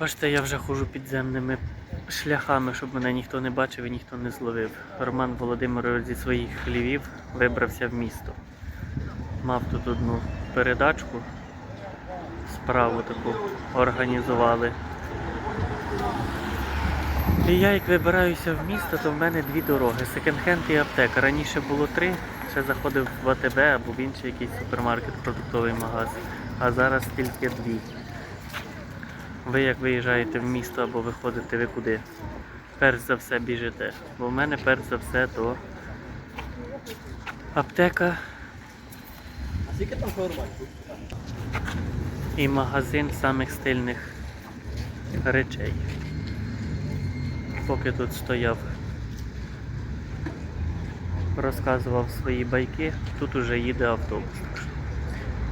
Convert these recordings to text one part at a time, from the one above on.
Бачите, я вже ходжу підземними шляхами, щоб мене ніхто не бачив і ніхто не зловив. Роман Володимирович зі своїх хлівів вибрався в місто. Мав тут одну передачку, справу таку організували. І я як вибираюся в місто, то в мене дві дороги. Секонд-хенд і аптека. Раніше було три, ще заходив в АТБ або в інший якийсь супермаркет, продуктовий магаз. А зараз тільки дві. Ви як виїжджаєте в місто або виходите ви куди? Перш за все біжите. Бо в мене перш за все то аптека і магазин самих стильних речей. Поки тут стояв, розказував свої байки, тут уже їде автобус.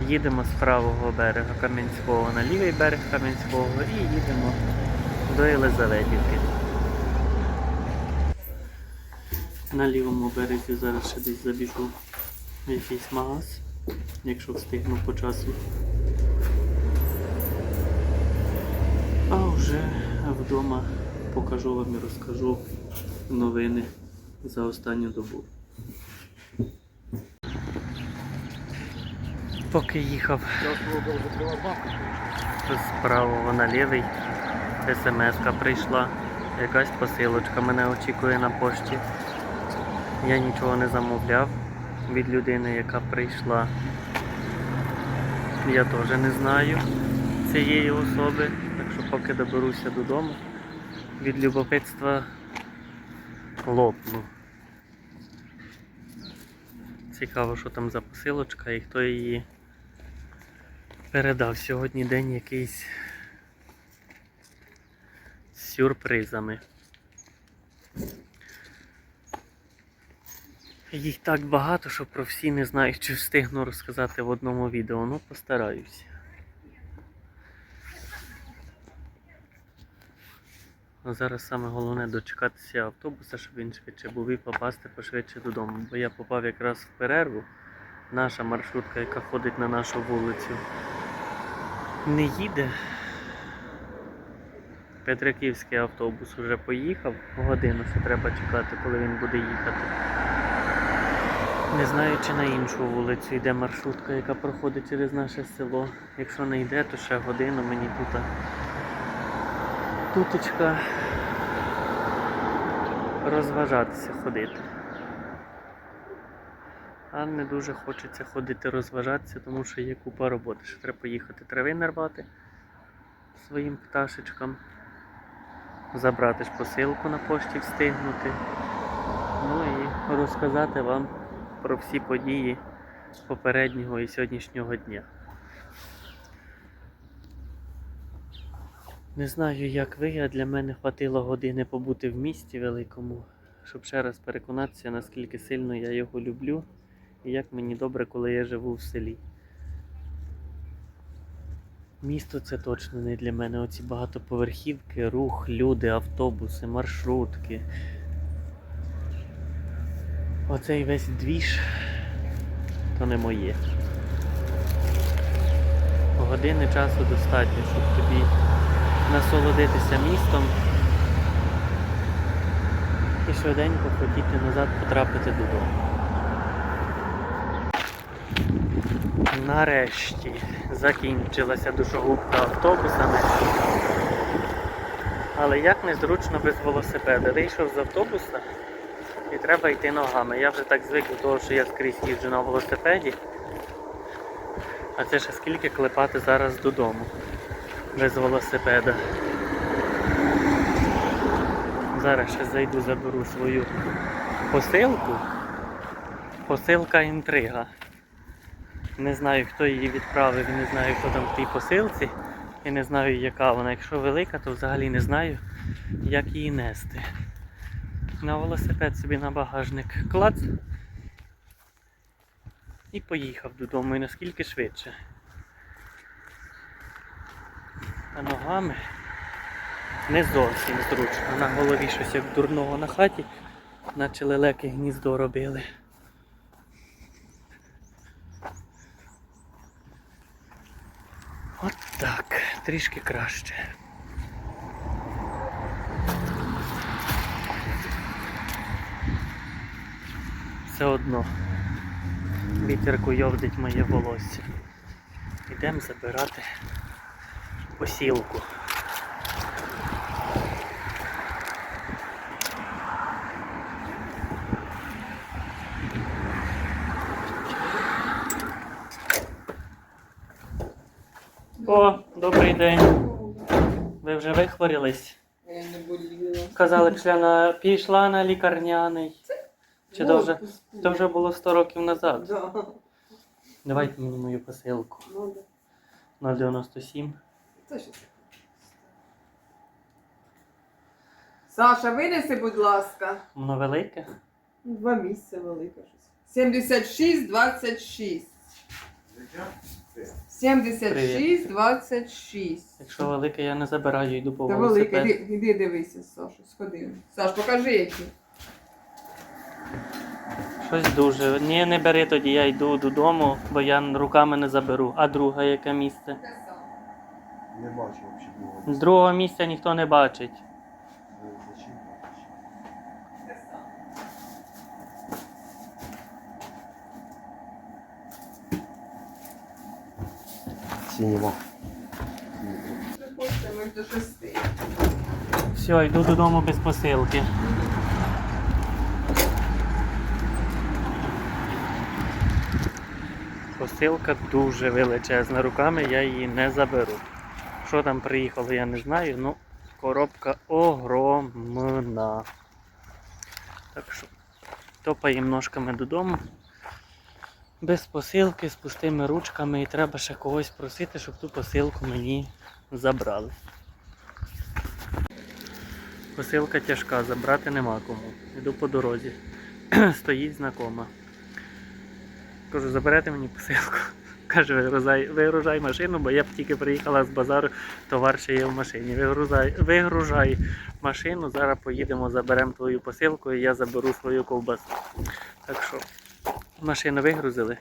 Їдемо з правого берега Кам'янського на лівий берег Кам'янського і їдемо до Єлизаветівки. На лівому березі зараз ще десь забіжу в якийсь магаз, якщо встигну по часу. А вже вдома покажу вам і розкажу новини за останню добу. Поки їхав з правого на лівий, смс прийшла. Якась посилочка мене очікує на пошті. Я нічого не замовляв від людини, яка прийшла. Я теж не знаю цієї особи, так що поки доберуся додому, від любопитства лопну. Цікаво, що там за посилочка і хто її передав. Сьогодні день якийсь з сюрпризами. Їх так багато, що про всі не знаю, чи встигну розказати в одному відео, ну постараюсь. Зараз саме головне дочекатися автобуса, щоб він швидше був і попасти пошвидше додому. Бо я попав якраз в перерву. Наша маршрутка, яка ходить на нашу вулицю, не їде. Петриківський автобус вже поїхав, годину ще треба чекати, коли він буде їхати. Не знаю, чи на іншу вулицю йде маршрутка, яка проходить через наше село. Якщо не йде, то ще годину мені тут. Туточка розважатися ходити. А не дуже хочеться ходити розважатися, тому що є купа роботи. Ще треба поїхати трави нарвати своїм пташечкам, забрати ж посилку на пошті встигнути. Ну і розказати вам про всі події попереднього і сьогоднішнього дня. Не знаю, як ви, а для мене хватило години побути в місті великому, щоб ще раз переконатися, наскільки сильно я його люблю і як мені добре, коли я живу в селі. Місто це точно не для мене. Оці багатоповерхівки, рух, люди, автобуси, маршрутки. Оцей весь двіж то не моє. Години часу достатньо, щоб тобі насолодитися містом і швиденько хотіти назад потрапити додому. Нарешті закінчилася душогубка автобусами. Але як незручно без велосипеда. Вийшов з автобуса і треба йти ногами. Я вже так звик до того, що я скрізь їжджу на велосипеді. А це ще скільки клепати зараз додому без велосипеда. Зараз ще зайду, заберу свою посилку. Посилка інтрига. Не знаю, хто її відправив, і не знаю, хто там в тій посилці. І не знаю, яка вона. Якщо велика, то взагалі не знаю, як її нести. На велосипед собі на багажник клац. І поїхав додому, і наскільки швидше. А ногами не зовсім зручно. На голові щось як дурного на хаті, наче лелеки гніздо робили. Так, трішки краще. Все одно вітер куйовдить моє волосся. Ідемо забирати посілку. Вихворілись? Я не боліла. Казали, пішла на, пішла на лікарняний. Чи то вже, то вже було 100 років назад. Да. Давайте мені мою посилку. Ну, да. 097. Це що? таке? Саша, винеси, будь ласка. Воно велике. Два місця велике щось. 76, 26. 76, 26. Якщо велике, я не забираю, йду по Та велике, велосипед. іди, іди дивися, Саша, сходи. Саш, покажи які. Щось дуже. Ні, не бери тоді, я йду додому, бо я руками не заберу. А друге яке місце? Не бачу взагалі. З другого місця ніхто не бачить. Шести. Все, йду додому без посилки. Посилка дуже величезна. Руками я її не заберу. Що там приїхало, я не знаю, ну коробка огромна. Так що топаємо ножками додому. Без посилки, з пустими ручками і треба ще когось просити, щоб ту посилку мені забрали. Посилка тяжка, забрати нема кому. Йду по дорозі. Стоїть знакома. Кажу, заберете мені посилку. Каже, вигрузай, вигружай машину, бо я б тільки приїхала з базару, товар ще є в машині. Вигрузай, вигружай машину, зараз поїдемо, заберемо твою посилку і я заберу свою ковбасу. Так що, машину вигрузили,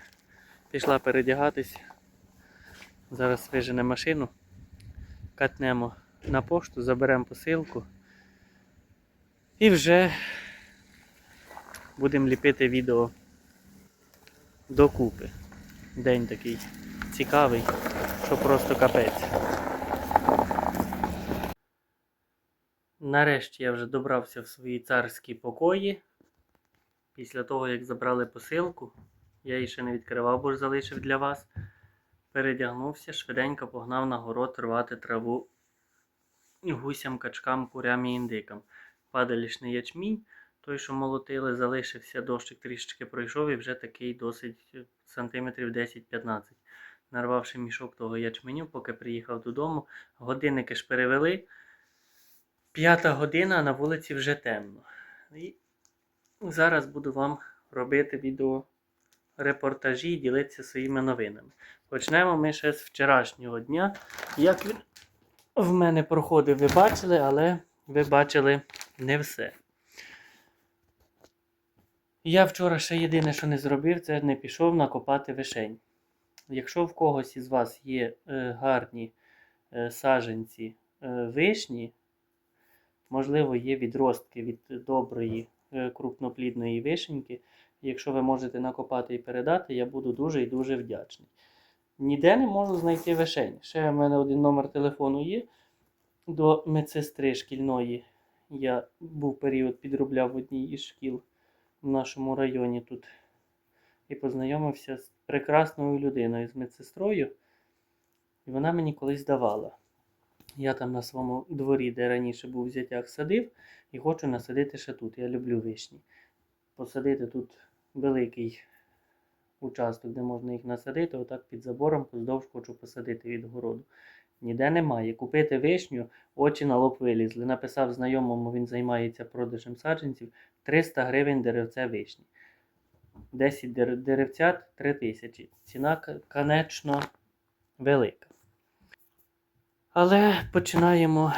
пішла передягатись. Зараз вижене машину, катнемо на пошту, заберемо посилку. І вже будемо ліпити відео докупи. День такий цікавий, що просто капець. Нарешті я вже добрався в свої царські покої. Після того, як забрали посилку, я її ще не відкривав, бо ж залишив для вас. Передягнувся, швиденько погнав на город рвати траву гусям, качкам, курям і індикам падалішний ячмінь. Той, що молотили, залишився, дощик трішечки пройшов і вже такий досить е, сантиметрів 10-15. Нарвавши мішок того ячменю, поки приїхав додому, годинники ж перевели. П'ята година, а на вулиці вже темно. І зараз буду вам робити відео репортажі і ділитися своїми новинами. Почнемо ми ще з вчорашнього дня. Як він в мене проходив, ви бачили, але ви бачили не все. Я вчора ще єдине, що не зробив, це не пішов накопати вишень. Якщо в когось із вас є е, гарні е, саженці е, вишні, можливо, є відростки від доброї крупноплідної вишеньки. Якщо ви можете накопати і передати, я буду дуже і дуже вдячний. Ніде не можу знайти вишень. Ще в мене один номер телефону є до медсестри шкільної. Я був період, підробляв в одній із шкіл в нашому районі тут і познайомився з прекрасною людиною, з медсестрою. І вона мені колись давала. Я там на своєму дворі, де раніше був взятяк, садив і хочу насадити ще тут. Я люблю вишні. Посадити тут великий участок, де можна їх насадити, отак під забором поздовж хочу посадити від городу. Ніде немає. Купити вишню, очі на лоб вилізли. Написав знайомому, він займається продажем саджанців 300 гривень деревце вишні. 10 деревцят 3 тисячі. Ціна, конечно, велика. Але починаємо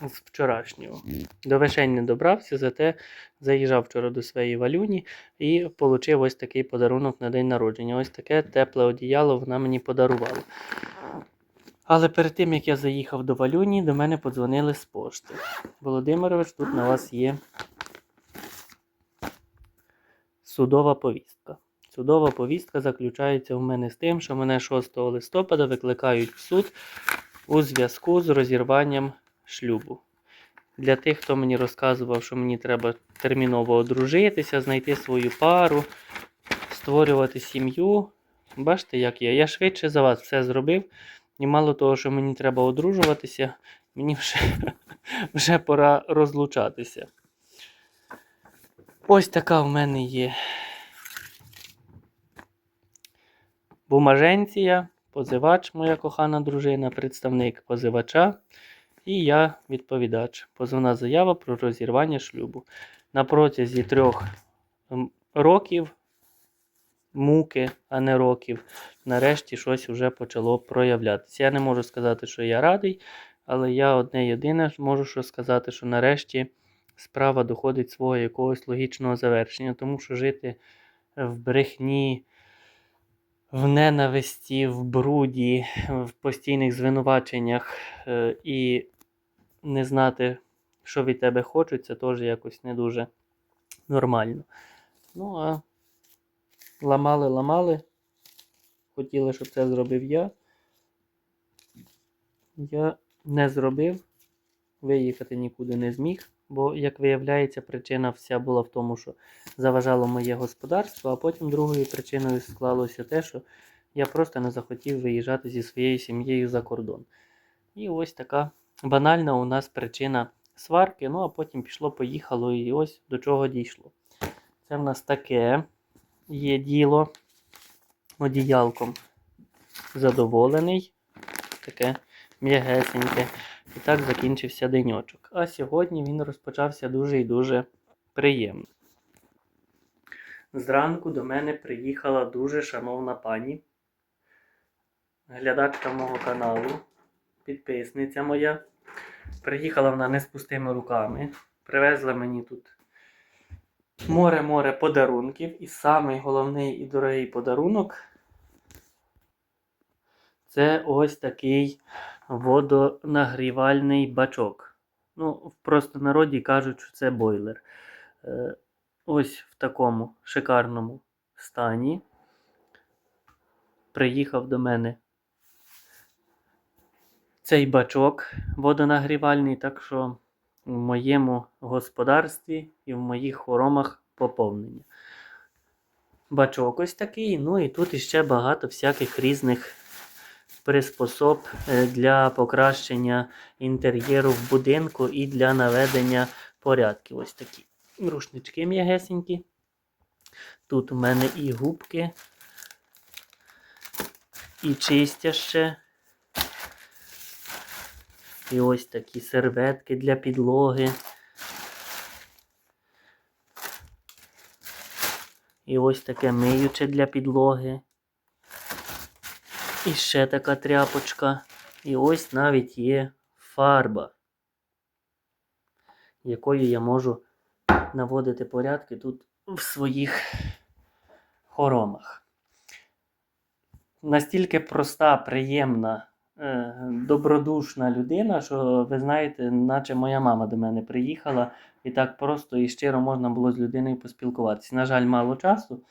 з вчорашнього. До вишень не добрався, зате заїжджав вчора до своєї валюні і отримав ось такий подарунок на день народження. Ось таке тепле одіяло вона мені подарувала. Але перед тим, як я заїхав до Валюні, до мене подзвонили з пошти. Володимирович, тут на вас є судова повістка. Судова повістка заключається у мене з тим, що мене 6 листопада викликають в суд у зв'язку з розірванням шлюбу. Для тих, хто мені розказував, що мені треба терміново одружитися, знайти свою пару, створювати сім'ю. Бачите, як я. Я швидше за вас все зробив. І мало того, що мені треба одружуватися, мені вже, вже пора розлучатися. Ось така в мене є бумаженція, позивач, моя кохана дружина, представник позивача. І я відповідач. Позовна заява про розірвання шлюбу. На протязі трьох років муки, а не років, нарешті щось вже почало проявлятися. Я не можу сказати, що я радий, але я одне єдине можу що сказати, що нарешті справа доходить свого якогось логічного завершення, тому що жити в брехні, в ненависті, в бруді, в постійних звинуваченнях е, і не знати, що від тебе хочуть, це теж якось не дуже нормально. Ну, а ламали, ламали. Хотіли, щоб це зробив я. Я не зробив, виїхати нікуди не зміг, бо, як виявляється, причина вся була в тому, що заважало моє господарство, а потім другою причиною склалося те, що я просто не захотів виїжджати зі своєю сім'єю за кордон. І ось така банальна у нас причина сварки. Ну а потім пішло-поїхало, і ось до чого дійшло. Це в нас таке є діло одіялком задоволений. Таке м'ягесеньке. І так закінчився деньочок. А сьогодні він розпочався дуже і дуже приємно. Зранку до мене приїхала дуже шановна пані, глядачка мого каналу, підписниця моя. Приїхала вона не з пустими руками. Привезла мені тут море-море подарунків. І самий головний і дорогий подарунок це ось такий водонагрівальний бачок. Ну, в простонароді кажуть, що це бойлер. Е, ось в такому шикарному стані. Приїхав до мене цей бачок водонагрівальний, так що в моєму господарстві і в моїх хоромах поповнення. Бачок ось такий, ну і тут іще багато всяких різних приспособ е, для покращення інтер'єру в будинку і для наведення порядків. Ось такі рушнички м'ягесенькі. Тут у мене і губки, і чистяще. І ось такі серветки для підлоги. І ось таке миюче для підлоги. І ще така тряпочка. І ось навіть є фарба, якою я можу наводити порядки тут в своїх хоромах. Настільки проста, приємна, е, добродушна людина, що ви знаєте, наче моя мама до мене приїхала, і так просто і щиро можна було з людиною поспілкуватися. На жаль, мало часу.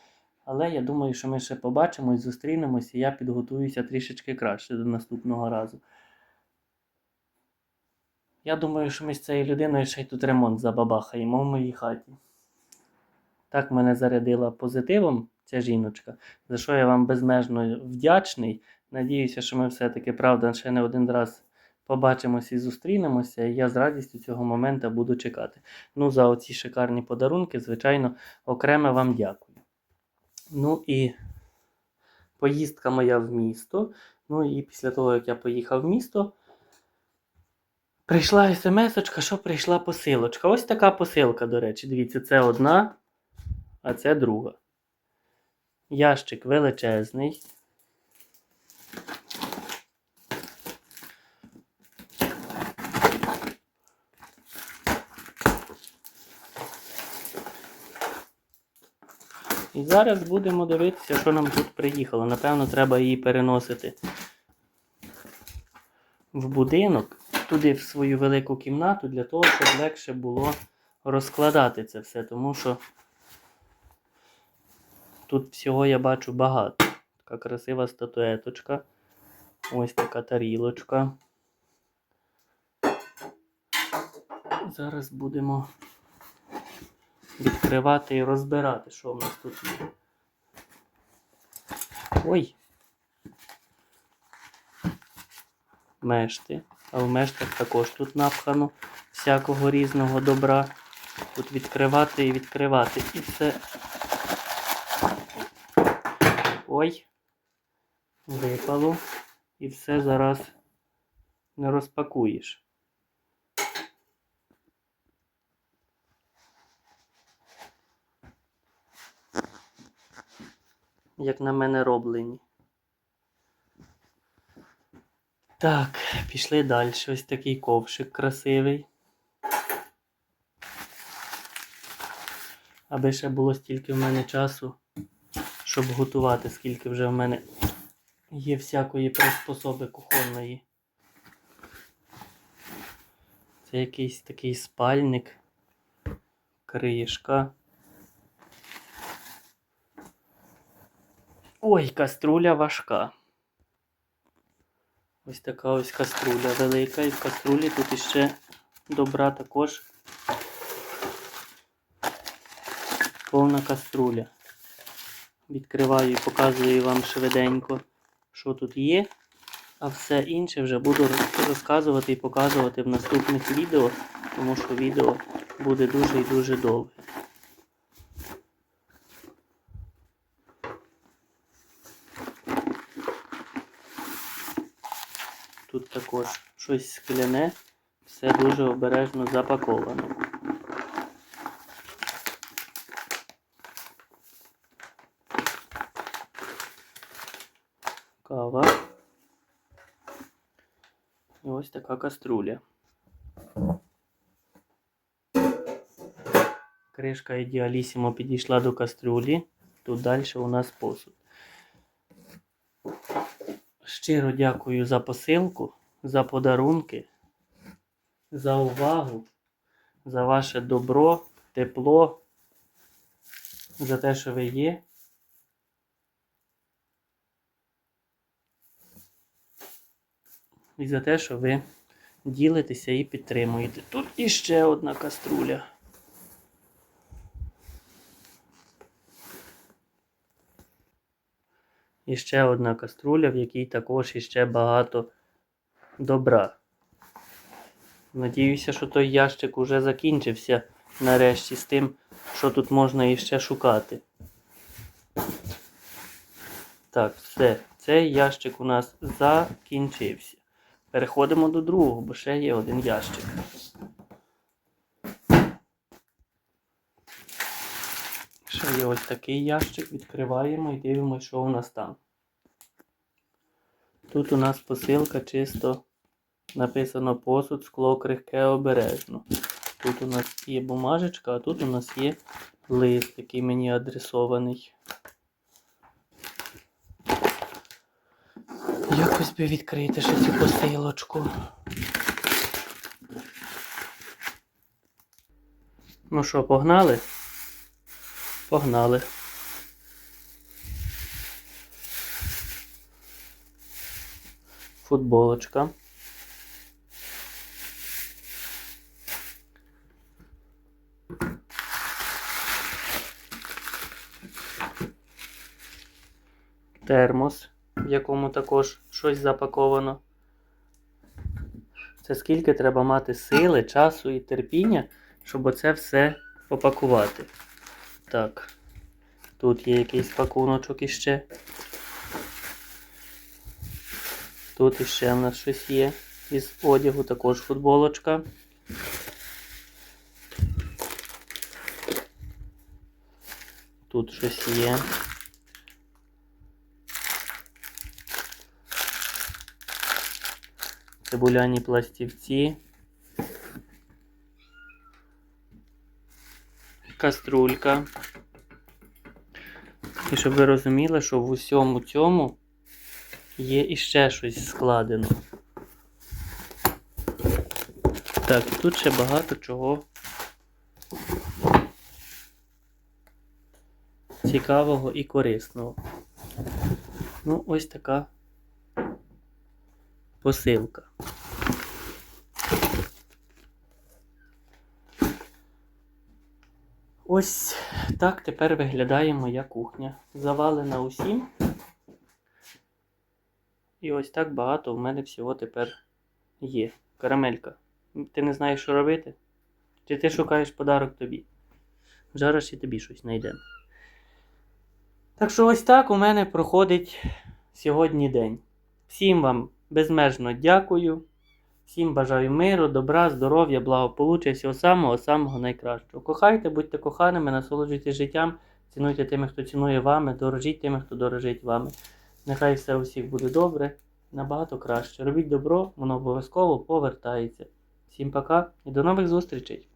Але я думаю, що ми ще побачимось, зустрінемось, і я підготуюся трішечки краще до наступного разу. Я думаю, що ми з цією людиною ще й тут ремонт забабахаємо в моїй хаті. Так мене зарядила позитивом ця жіночка, за що я вам безмежно вдячний. Надіюся, що ми все-таки, правда, ще не один раз побачимося і зустрінемося, і я з радістю цього моменту буду чекати. Ну, за оці шикарні подарунки, звичайно, окремо вам дякую. Ну і поїздка моя в місто. Ну і після того, як я поїхав в місто, прийшла смс-очка, що прийшла посилочка. Ось така посилка, до речі. Дивіться, це одна, а це друга. Ящик величезний. Зараз будемо дивитися, що нам тут приїхало. Напевно, треба її переносити в будинок, туди в свою велику кімнату, для того, щоб легше було розкладати це все. Тому що Тут всього я бачу багато. Така красива статуеточка. Ось така тарілочка. Зараз будемо відкривати і розбирати, що в нас тут є. Ой. Мешти. А в мештах також тут напхано всякого різного добра. Тут відкривати і відкривати. І все. Ой. Випало. І все зараз не розпакуєш. Як на мене роблені. Так, пішли далі. Ось такий ковшик красивий. Аби ще було стільки в мене часу, щоб готувати, скільки вже в мене є всякої приспособи кухонної. Це якийсь такий спальник, кришка. Ой, каструля важка. Ось така ось каструля велика. І в каструлі тут іще добра також повна каструля. Відкриваю і показую вам швиденько, що тут є. А все інше вже буду розказувати і показувати в наступних відео, тому що відео буде дуже і дуже довге. Тут також щось скляне, все дуже обережно запаковано. Кава. І ось така каструля. Кришка ідеалісімо підійшла до каструлі. Тут далі у нас посуд. Щиро дякую за посилку, за подарунки, за увагу, за ваше добро, тепло, за те, що ви є. І за те, що ви ділитеся і підтримуєте. Тут іще одна каструля. І ще одна каструля, в якій також іще багато добра. Надіюся, що той ящик уже закінчився нарешті з тим, що тут можна іще шукати. Так, все. Цей ящик у нас закінчився. Переходимо до другого, бо ще є один ящик. Ще є ось такий ящик, відкриваємо і дивимося, що у нас там. Тут у нас посилка чисто написано посуд, скло крихке обережно. Тут у нас є бумажечка, а тут у нас є лист, який мені адресований. Якось би відкрити ще цю посилочку. Ну що, погнали? Погнали. Футболочка. Термос, в якому також щось запаковано. Це скільки треба мати сили, часу і терпіння, щоб оце все опакувати. Так. Тут є якийсь пакуночок іще. Тут іще в нас щось є. Із одягу також футболочка. Тут щось є. Цибуляні пластівці. Каструлька. І щоб ви розуміли, що в усьому цьому є іще щось складено. Так, тут ще багато чого цікавого і корисного. Ну, ось така посилка. Ось так тепер виглядає моя кухня. Завалена усім. І ось так багато в мене всього тепер є. Карамелька. Ти не знаєш, що робити? Чи ти шукаєш подарок тобі? Зараз і тобі щось знайдемо. Так що ось так у мене проходить сьогодні день. Всім вам безмежно дякую. Всім бажаю миру, добра, здоров'я, благополуччя, всього самого самого найкращого. Кохайте, будьте коханими, насолоджуйтесь життям, цінуйте тими, хто цінує вами, дорожіть тими, хто дорожить вами. Нехай все у всіх буде добре, набагато краще. Робіть добро, воно обов'язково повертається. Всім пока і до нових зустрічей!